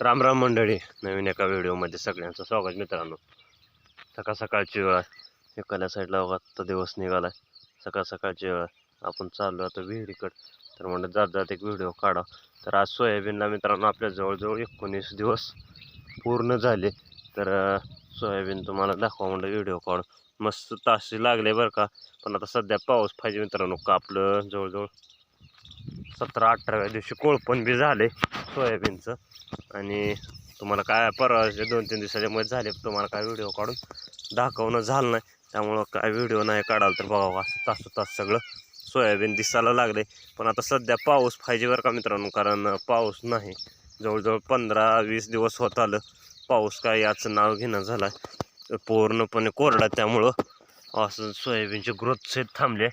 राम राम मंडळी नवीन एका व्हिडिओमध्ये सगळ्यांचं स्वागत मित्रांनो. सकाळ सकाळची वेळ आहे एखाद्या साईडला बघा आत्ता दिवस निघाला आहे सकाळ सकाळची वेळ आपण चाललो आता विहिरीकडं. तर म्हणलं जात जात एक व्हिडिओ काढा तर आज सोयाबीनला मित्रांनो आपल्या जवळजवळ एकोणीस दिवस पूर्ण झाले. तर सोयाबीन तुम्हाला दाखवा म्हणलं व्हिडिओ काढून. मस्त ताशी लागले बरं का. पण आता सध्या पाऊस पाहिजे मित्रांनो कापलं जवळजवळ सतरा अठराव्या दिवशी कोळपण बी झाले सोयाबीनचं. आणि तुम्हाला काय परवाच्या दोन तीन दिवसाच्या मध्ये झाले तुम्हाला काय व्हिडिओ काढून दाखवणं झालं नाही. त्यामुळं काय व्हिडिओ नाही काढाल तर बघावं असं तास तास सगळं सोयाबीन दिसायला लागले. पण आता सध्या पाऊस पाहिजे बरं का मित्रांनो? कारण पाऊस नाही. जवळजवळ पंधरा वीस दिवस होत आलं. पाऊस काय याचं नाव घेणं झालं आहे. पूर्णपणे कोरडा त्यामुळं. असं सोयाबीनचे ग्रोथ सेट थांबले.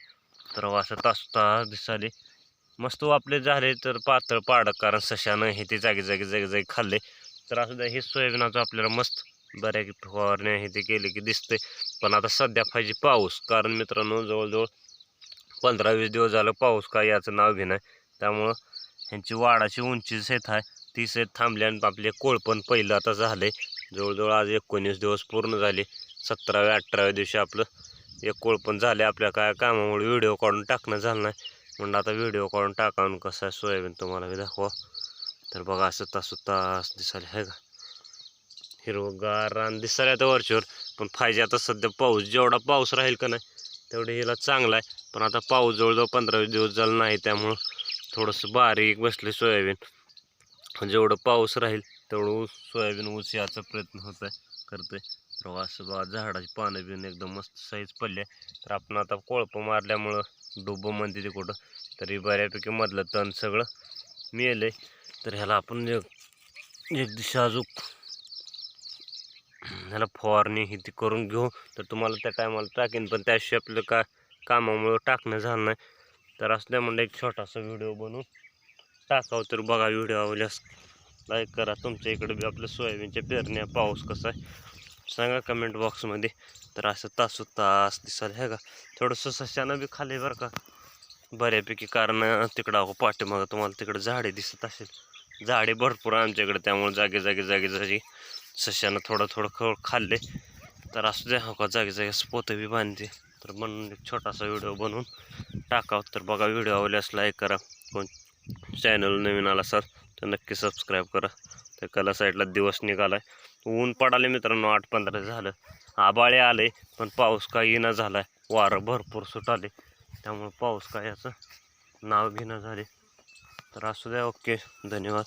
तर असं तास तास दिसाले मस्त वापले झाले तर पातळ पाडक कारण सशानं हे ते जागी जागी जागी जागी खाल्ले. तर असं द्या हे सोयाबीनाचं आपल्याला मस्त बऱ्याकी फवारण्या हे ते केले की दिसते पण आता सध्या पाहिजे पाऊस कारण मित्रांनो जवळजवळ पंधरा वीस दिवस झालं पाऊस काय याचं नाव घेणं त्यामुळं ह्यांची वाडाची उंची सेत आहे. ती शेत थांबली आणि आपले कोळपण पहिलं आता झाले. जवळजवळ आज एकोणीस दिवस पूर्ण झाले. सतराव्या अठराव्या दिवशी आपलं एक कोळपण झाले. आपल्या काय कामामुळे व्हिडिओ काढून टाकणं झालं नाही. म्हणलं आता व्हिडिओ काढून टाकावून कसं आहे सोयाबीन तुम्हाला मी दाखवा. तर बघा असं तास तास दिसायला आहे का? हिरवगार रान दिसायला तर वरच्यावर. पण पाहिजे आता सध्या पाऊस जेवढा पाऊस राहील का नाही तेवढे हिला चांगला आहे. पण आता पाऊस जवळजवळ पंधरा दिवस झाला नाही त्यामुळं थोडंसं बारीक बसले सोयाबीन. जेवढं पाऊस राहील तेवढं ऊस सोयाबीन ऊस याचा प्रयत्न होत आहे करतोय. तर बघा असं बघा झाडाची पानं बिन एकदम मस्त साईज पडले तर आपण आता कोळपं मारल्यामुळं डोबं म्हणते ते कुठं? तरी बऱ्यापैकी मधलं तण सगळं मिळालं तर ह्याला आपण एक एक दिवशी अजून ह्याला फवारणी ही ती करून घेऊ. तर तुम्हाला त्या टायमाला टाकेन पण त्याशिवाय आपलं का कामामुळं टाकणं झालं नाही. तर असल्यामुळे म्हणलं एक छोटासा व्हिडिओ बनवून टाकावं. तर बघा व्हिडिओ आवडल्यास लाईक करा. तुमच्या इकडे बी आपल्या सोयाबीनच्या पेरण्या पाऊस कसा आहे. सांगा कमेंट बॉक्समध्ये तर असं तासू तास दिसायला आहे का? थोडंसं सशानं बी खाली बरं का. बऱ्यापैकी कारण तिकडं अहो पाठीमागं तुम्हाला तिकडं झाडे दिसत असेल. झाडे भरपूर आमच्याकडे त्यामुळे जागे जागे जागे जागी सशानं थोडं थोडं खळ खाल्ले तर असू द्या हो का जागे जागे पोतं बी बांधते. तर म्हणून एक छोटासा व्हिडिओ बनवून टाकावं. तर बघा व्हिडिओ आवडल्यास लाईक करा. कोण चॅनल नवीन आला सर तर नक्की सबस्क्राईब करा. तर कला साईडला दिवस निघाला आहे ऊन पडाले मित्रांनो आठ पंधरा झालं. आबाळे आले पण पाऊस काही येणं झाला आहे वारं भरपूर सुटाले. त्यामुळे पाऊस काय याचं नाव घेणं झाले. तर असू द्या ओके. धन्यवाद.